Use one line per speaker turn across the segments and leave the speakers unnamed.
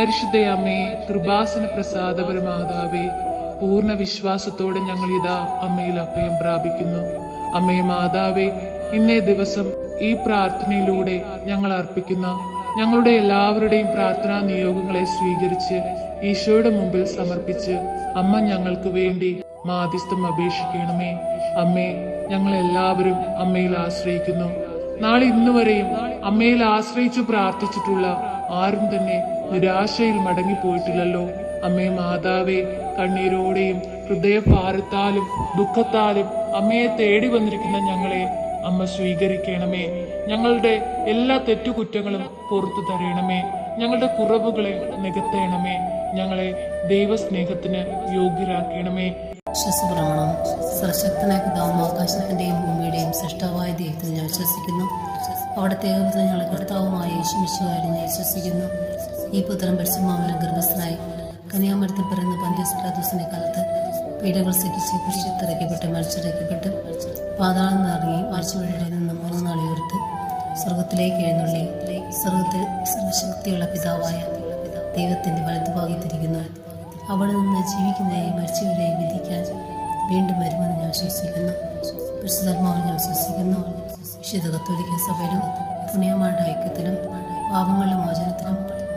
പരിശുദ്ധയമ്മേ കൃപാസന പ്രസാദപരമാതാവേ പൂർണ വിശ്വാസത്തോടെ ഞങ്ങൾ ഇതാ അമ്മയിൽ അഭയം പ്രാപിക്കുന്നു. അമ്മേ മാതാവേ ഇന്നേ ദിവസം ഈ പ്രാർത്ഥനയിലൂടെ ഞങ്ങൾ അർപ്പിക്കുന്ന ഞങ്ങളുടെ എല്ലാവരുടെയും പ്രാർത്ഥനാ നിയോഗങ്ങളെ സ്വീകരിച്ച് ഈശോയുടെ മുമ്പിൽ സമർപ്പിച്ച് അമ്മ ഞങ്ങൾക്ക് വേണ്ടി മാധ്യസ്ഥം അപേക്ഷിക്കണമേ. അമ്മേ ഞങ്ങൾ എല്ലാവരും അമ്മയിൽ ആശ്രയിക്കുന്നു. നാളെ ഇന്നുവരെയും അമ്മയിൽ ആശ്രയിച്ചു പ്രാർത്ഥിച്ചിട്ടുള്ള ആരും തന്നെ നിരാശയിൽ മടങ്ങിപ്പോയിട്ടില്ലല്ലോ. അമ്മേ മാതാവേ കണ്ണീരോടെയും ഹൃദയഭാരത്താലും ദുഃഖത്താലും അമ്മയെ തേടി വന്നിരിക്കുന്ന ഞങ്ങളെ അമ്മ സ്വീകരിക്കണമേ. ഞങ്ങളുടെ എല്ലാ തെറ്റുകുറ്റങ്ങളും പുറത്തു തരണമേ. ഞങ്ങളുടെ കുറവുകളെ നികത്തേണമേ. ഞങ്ങളെ ദൈവസ്നേഹത്തിന് യോഗ്യരാക്കണമേ.
വിശ്വസപ്രമാണം സർശക്തനായ പിതാവും ആകാശത്തിന്റെയും ഭൂമിയുടെയും സൃഷ്ടാവായ ദൈവത്തിൽ ഞാൻ വിശ്വസിക്കുന്നു. അവിടുത്തെ ഞങ്ങളെ കർത്താവുമായ യേശുമിശുകാരും ഞാൻ വിശ്വസിക്കുന്നു. ഈ പുത്രം പരിശുമാവനം ഗർഭസ്ഥനായി കന്യാമരത്തിൽ പിറന്ന പന്ത്യസ്പ്രാദൂസിന്റെ കാലത്ത് പീഡകൾ സഹിച്ച് കുരിശിത്തിറക്കപ്പെട്ട് മരിച്ചിറക്കപ്പെട്ട് പാതാളം നിറങ്ങി മരിച്ചവരുടെ നിന്ന് മൂന്ന് നാളെ ഉയർത്ത് സ്വർഗത്തിലേക്ക് എഴുന്നള്ളി. സ്വർഗത്തിൽ സർവശക്തിയുള്ള പിതാവായ ദൈവത്തിന്റെ വലതുഭാഗത്തിരിക്കുന്നു. അവിടെ നിന്ന് ജീവിക്കുന്നതിനെയും മരിച്ചവരെയും വിധിക്കാൻ വീണ്ടും വരുമെന്ന് ഞാൻ വിശ്വസിക്കുന്നു. പരിശുദ്ധർമാവിൽ ഞാൻ വിശ്വസിക്കുന്നു. വിശുദ്ധ കത്തോലിക്ക സഭയിലും പുണ്യമാരുടെ ഐക്യത്തിലും പാപങ്ങളുടെ മോചനത്തിലും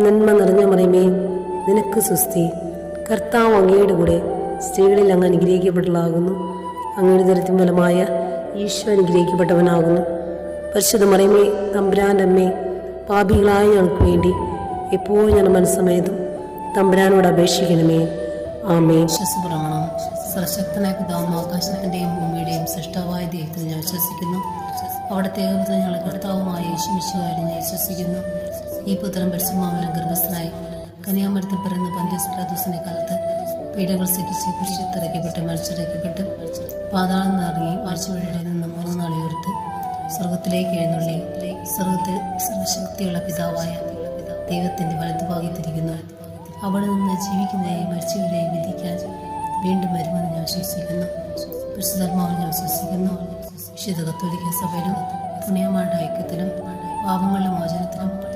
നന്മ നിറഞ്ഞ മറിയമേ നിനക്ക് സുസ്തി കർത്താവ് അങ്ങയുടെ കൂടെ സ്ത്രീകളിൽ അങ്ങ് അനുഗ്രഹിക്കപ്പെട്ടതാകുന്നു അങ്ങയുടെ ദരിദ്രം ഫലമായ ഈശോ അനുഗ്രഹിക്കപ്പെട്ടവനാകുന്നു. പരിശുദ്ധ മറിയമേ തമ്പുരാന്റെ അമ്മേ പാപികളായ ഞങ്ങൾക്ക് വേണ്ടി എപ്പോഴും ഞാൻ മനസ്സമേതും തമ്പുരാനോട് അപേക്ഷിക്കണമേ. ആമേ
വിശ്വസപ്രമാണം. സർശക്തനായ പിതാവും ആകാശത്തിന്റെയും ഭൂമിയുടെയും സൃഷ്ടാവായ ദൈവത്തിൽ ഞാൻ വിശ്വസിക്കുന്നു. അവിടുത്തെ ഞങ്ങളുടെ കർത്താവുമായ യേശുമിശുകാരും ഞാൻ വിശ്വസിക്കുന്നു. ഈ പുത്രൻ പരിശുമാമലം ഗർഭസ്ഥനായി. കന്യാമരത്തിൽ പിറന്ന പന്ത്യസ്പ്രാദൂസിന്റെ കാലത്ത് പീഡകൾ സഹിച്ച് കുരിശിത്തിറക്കപ്പെട്ട് മരിച്ചിറക്കപ്പെട്ട് പാതാളം നിറങ്ങി മരിച്ചവരുടെ നിന്ന് മൂന്ന് നാളിയോർത്ത് സ്വർഗത്തിലേക്ക് എഴുന്നള്ളി. സ്വർഗത്തിൽ സർവശക്തിയുള്ള പിതാവായ ദൈവത്തിന്റെ വലതുഭാഗത്തിരിക്കുന്നു അവിടെ നിന്ന് ജീവിക്കുന്നതിനെയും മരിച്ചവരെയും വിധിക്കാൻ വീണ്ടും വരുമെന്ന് ഞാൻ വിശ്വസിക്കുന്നു. പരിശുദ്ധർമാവിൽ ഞാൻ വിശ്വസിക്കുന്നു. വിശുദ്ധ കത്തോലിക്ക സഭയിലും പുണ്യമാരുടെ ഐക്യത്തിലും പാപങ്ങളുടെ മോചനത്തിലും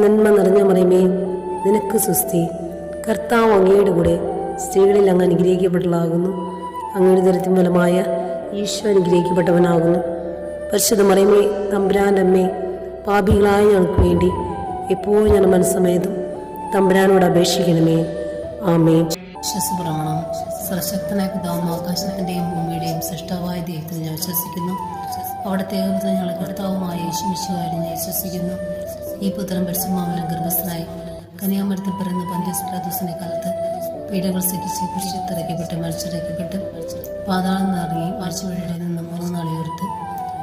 നന്മ നിറഞ്ഞ മറിയമേ നിനക്ക് സുസ്തി കർത്താവ് അങ്ങയുടെ കൂടെ സ്ത്രീകളിൽ അങ്ങ് അനുഗ്രഹിക്കപ്പെട്ടതാകുന്നു അങ്ങയുടെ ദരിദ്രം ഫലമായ ഈശോ അനുഗ്രഹിക്കപ്പെട്ടവനാകുന്നു. പരിശുദ്ധ മറിയമേ തമ്പുരാന്റെ അമ്മേ പാപികളായ ഞങ്ങൾക്ക് വേണ്ടി എപ്പോഴും ഞാൻ മനസ്സമേതും തമ്പുരാനോട് അപേക്ഷിക്കണമേ. ആമേ
വിശ്വസപ്രമാണം സർശക്തനായ പിതാവും ആകാശത്തിന്റെയും ഭൂമിയുടെയും സൃഷ്ടാവായ ദൈവത്തിൽ ഞാൻ വിശ്വസിക്കുന്നു. അവിടുത്തെ ഞങ്ങളെ കർത്താവുമായ യേശുമിശുകാരി ഞാൻ വിശ്വസിക്കുന്നു. ഈ പുത്രൻ പരിശുമാമലം ഗർഭസ്ഥനായി കനിയാമരത്തിൽ പിറന്ന പന്ത്യസ്പ്രാദോസിന്റെ കാലത്ത് പീഡകൾ സഹിച്ച് കുരിശത്തിറക്കപ്പെട്ട് മരിച്ചിറക്കപ്പെട്ട് പാതാളം നിറങ്ങി മരിച്ചവരുടെ നിന്ന് മൂന്ന് നാളെ ഉയർത്ത്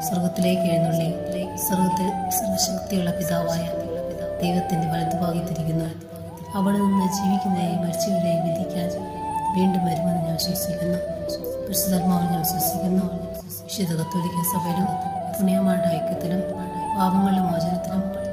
സ്വർഗത്തിലേക്ക് എഴുന്നള്ളി. സ്വർഗത്തിൽ സർവശക്തിയുള്ള പിതാവായ ദൈവത്തിന്റെ വലതുഭാഗത്തിരിക്കുന്നു. അവിടെ നിന്ന് ജീവിക്കുന്നതിനെയും മരിച്ചവരെയും വിധിക്കാൻ വീണ്ടും വരുമെന്ന് ഞാൻ വിശ്വസിക്കുന്നു. പരിശുദ്ധാത്മാവിൽ ഞാൻ വിശ്വസിക്കുന്നു. വിശുദ്ധ കത്തോലിക്ക സഭയിലും പുണ്യമാരുടെ ഐക്യത്തിലും പാപങ്ങളുടെ മോചനത്തിലും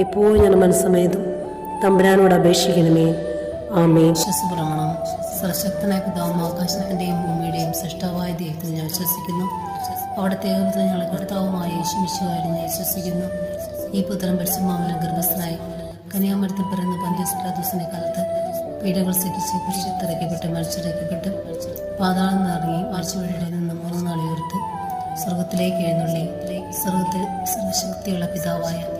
എപ്പോഴും ഞാൻ മനസ്സമയതു തമ്പുരാനോട് അപേക്ഷിക്കണമേ. ആമേ
വിശ്വസപ്രമാണം സർശക്തനായ പിതാവും ആകാശത്തിന്റെയും ഭൂമിയുടെയും സൃഷ്ടാവായ ദൈവത്തിൽ ഞാൻ വിശ്വസിക്കുന്നു. അവിടുത്തെ ഏകപുത്രൻ ഞങ്ങളെ കർത്താവുമായ യേശുമിശുകാരി ഞാൻ വിശ്വസിക്കുന്നു. ഈ പുത്രൻ പരിശുമാവിലും ഗർഭസ്ഥനായി കന്യാമരത്തിൽ പിറന്ന പന്ത്യസ്പ്രാദൂസിന്റെ കാലത്ത് പീഡകൾ സഹിച്ച് കുരിശത്തിറക്കപ്പെട്ട് മരിച്ചിറക്കപ്പെട്ട് പാതാളം നിറങ്ങി മരിച്ചവരുടെ നിന്ന് മൂന്ന് നാളെ സ്വർഗത്തിലേക്ക് എഴുന്നള്ളി. സ്വർഗത്തിൽ സർവശക്തിയുള്ള പിതാവായ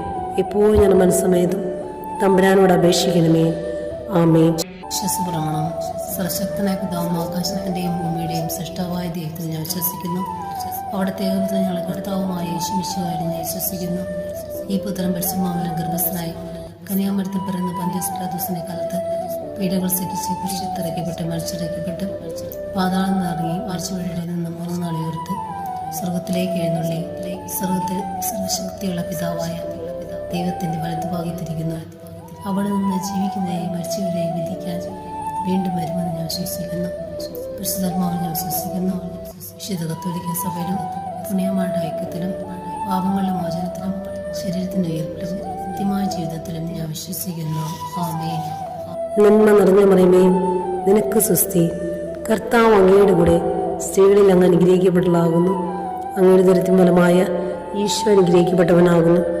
എപ്പോഴും ഞാൻ മനസ്സമേതും തമ്പുരാനോട് അപേക്ഷിക്കണമേ. ആമേ
വിശ്വസപ്രമാണം. സർശക്തനായ പിതാവും ആകാശത്തിന്റെയും ഭൂമിയുടെയും സൃഷ്ടാവായ ദൈവത്തിൽ ഞാൻ വിശ്വസിക്കുന്നു. അവിടുത്തെ ഞങ്ങളെ കർത്താവുമായ യേശുമിശുകാരി ഞാൻ വിശ്വസിക്കുന്നു. ഈ പുത്രൻ പരിശുമാവിലും ഗർഭസ്ഥനായി കന്യാമരത്തിൽ പിറന്ന പന്ത്യസ്പ്രാദൂസിന്റെ കാലത്ത് പീഡകൾ സഹിച്ച് കുരിശത്തിറക്കപ്പെട്ട് മരിച്ചിറക്കപ്പെട്ട് പാതാളം നിറങ്ങി മരിച്ചുവഴിയുടെ നിന്ന് മൂന്ന് സ്വർഗത്തിലേക്ക് എഴുന്നള്ളി. സ്വർഗത്തിൽ സർവശക്തിയുള്ള പിതാവായ ദൈവത്തിന്റെ വലതുഭാഗത്തിരിക്കുന്നു. അവിടെ നിന്ന് ജീവിക്കുന്നതിനെയും മരിച്ചവരെയും വിധിക്കാൻ വീണ്ടും വരുമെന്ന് ഞാൻ വിശ്വസിക്കുന്നു. പരിശുദ്ധർമാവിൽ ഞാൻ വിശ്വസിക്കുന്നു. വിശുദ്ധ കത്തോലിക്ക സഭയിലും പുണ്യമാരുടെ ഐക്യത്തിലും പാപങ്ങളുടെ മോചനത്തിലും ശരീരത്തിന്റെ ഉയർപ്പിലും കൃത്യമായ ജീവിതത്തിലും ഞാൻ വിശ്വസിക്കുന്നു. ആമേ
നന്മ നിറഞ്ഞ മറിയമേ നിനക്ക് സുസ്തി കർത്താവ് അങ്ങയുടെ കൂടെ സ്ത്രീകളിൽ അങ്ങ് അനുഗ്രഹിക്കപ്പെട്ടതാകുന്നു അങ്ങയുടെ ദരത്തിൻ ഫലമായ ഈശോ അനുഗ്രഹിക്കപ്പെട്ടവനാകുന്നു.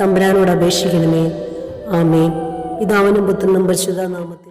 തമ്പുരാനോട് അപേക്ഷിക്കണമേ. ആമേൻ. ഇതാവനും പുത്രനും പരിശുദ്ധ നാമത്തിൽ